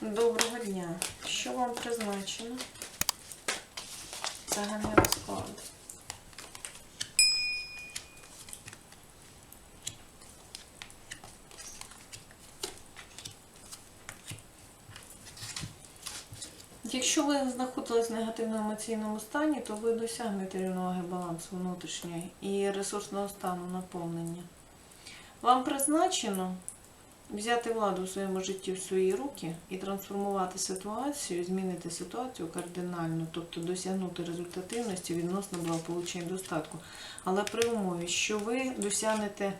Доброго дня. Що вам призначено? Загальний розклад. Якщо ви знаходились в негативному емоційному стані, то ви досягнете рівноваги балансу внутрішньої і ресурсного стану наповнення. Вам призначено взяти владу у своєму житті в свої руки і трансформувати ситуацію, змінити ситуацію кардинально, тобто досягнути результативності відносно благополучення і достатку. Але при умові, що ви досягнете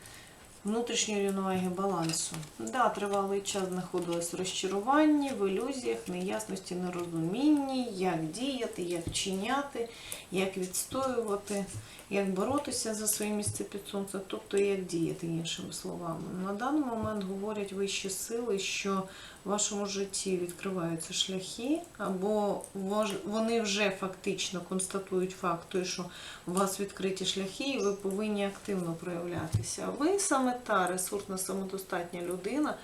внутрішньої рівноваги балансу. Да, тривалий час знаходились в розчаруванні, в ілюзіях, неясності, нерозумінні, як діяти, як вчиняти, як відстоювати, як боротися за своє місце під сонцем, тобто як діяти, іншими словами. На даний момент говорять вищі сили, що в вашому житті відкриваються шляхи, або вони вже фактично констатують факт, що у вас відкриті шляхи, і ви повинні активно проявлятися. Ви саме та ресурсна самодостатня людина,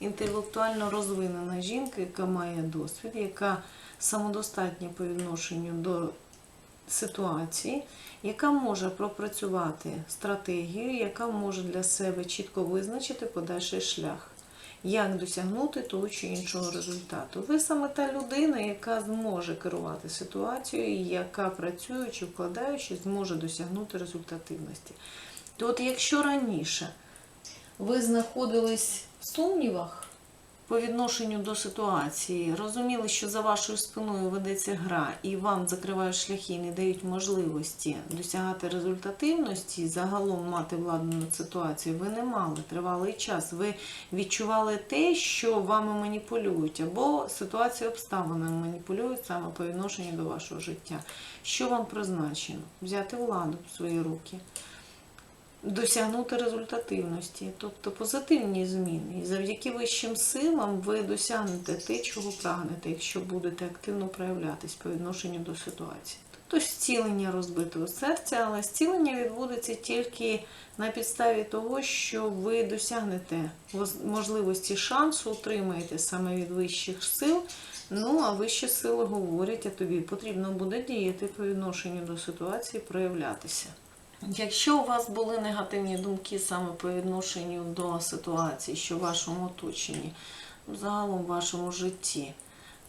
інтелектуально розвинена жінка, яка має досвід, яка самодостатня по відношенню до ситуації, яка може пропрацювати стратегію, яка може для себе чітко визначити подальший шлях. Як досягнути того чи іншого результату? Ви саме та людина, яка зможе керувати ситуацією, яка працюючи, вкладаючи, зможе досягнути результативності. То от якщо раніше ви знаходились в сумнівах по відношенню до ситуації, розуміли, що за вашою спиною ведеться гра, і вам закривають шляхи, не дають можливості досягати результативності, загалом мати владу над ситуацією, ви не мали тривалий час. Ви відчували те, що вами маніпулюють, або ситуація обставинами маніпулюють саме по відношенню до вашого життя. Що вам призначено? Взяти владу в свої руки досягнути результативності, тобто позитивні зміни. І завдяки вищим силам ви досягнете те, чого прагнете, якщо будете активно проявлятись по відношенню до ситуації. Тобто зцілення розбитого серця, але зцілення відбудеться тільки на підставі того, що ви досягнете можливості шансу, отримаєте саме від вищих сил. Ну, а вищі сили говорять, а тобі потрібно буде діяти по відношенню до ситуації, проявлятися. Якщо у вас були негативні думки саме по відношенню до ситуації, що в вашому оточенні, загалом в вашому житті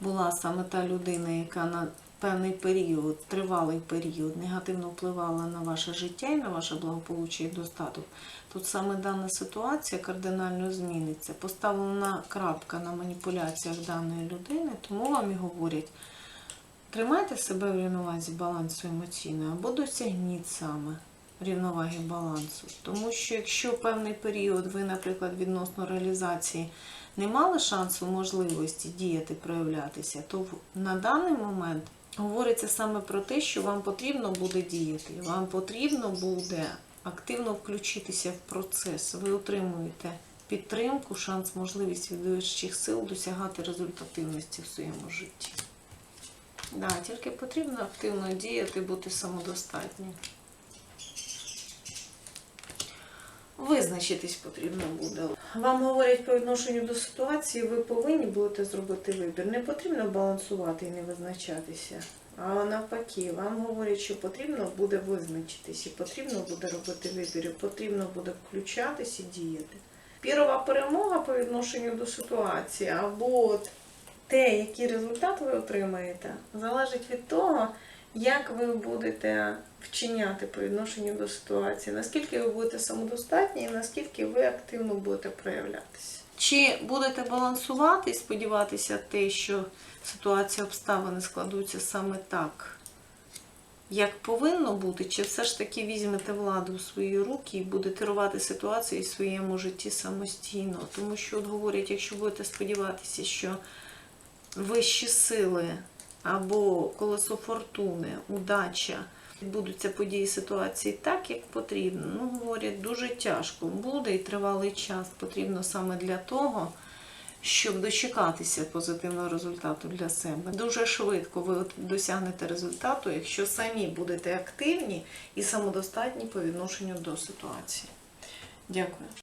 була саме та людина, яка на певний період, тривалий період, негативно впливала на ваше життя і на ваше благополуччя і достаток, тут саме дана ситуація кардинально зміниться. Поставлена крапка на маніпуляціях даної людини, тому вам і говорять. Тримайте себе в рівновазі балансу емоційної або досягніть саме рівноваги балансу. Тому що якщо певний період ви, наприклад, відносно реалізації не мали шансу, можливості діяти, проявлятися, то на даний момент говориться саме про те, що вам потрібно буде діяти, вам потрібно буде активно включитися в процес. Ви отримуєте підтримку, шанс, можливість від вищих сил досягати результативності в своєму житті. Да, тільки потрібно активно діяти, бути самодостатнім. Визначитись потрібно буде. Вам говорять по відношенню до ситуації, ви повинні будете зробити вибір. Не потрібно балансувати і не визначатися. А навпаки, вам говорять, що потрібно буде визначитись, і потрібно буде робити вибір, і потрібно буде включатись і діяти. Пірова перемога по відношенню до ситуації, або от те, який результат ви отримаєте, залежить від того, як ви будете вчиняти по відношенню до ситуації, наскільки ви будете самодостатні і наскільки ви активно будете проявлятися. Чи будете балансувати і сподіватися те, що ситуація обставини складуться саме так, як повинно бути, чи все ж таки візьмете владу в свої руки і будете керувати ситуацією в своєму житті самостійно? Тому що от говорять, якщо будете сподіватися, що вищі сили або колесо фортуни, удача, відбудуться події ситуації так, як потрібно. Ну, говорять, дуже тяжко буде і тривалий час потрібно саме для того, щоб дочекатися позитивного результату для себе. Дуже швидко ви досягнете результату, якщо самі будете активні і самодостатні по відношенню до ситуації. Дякую.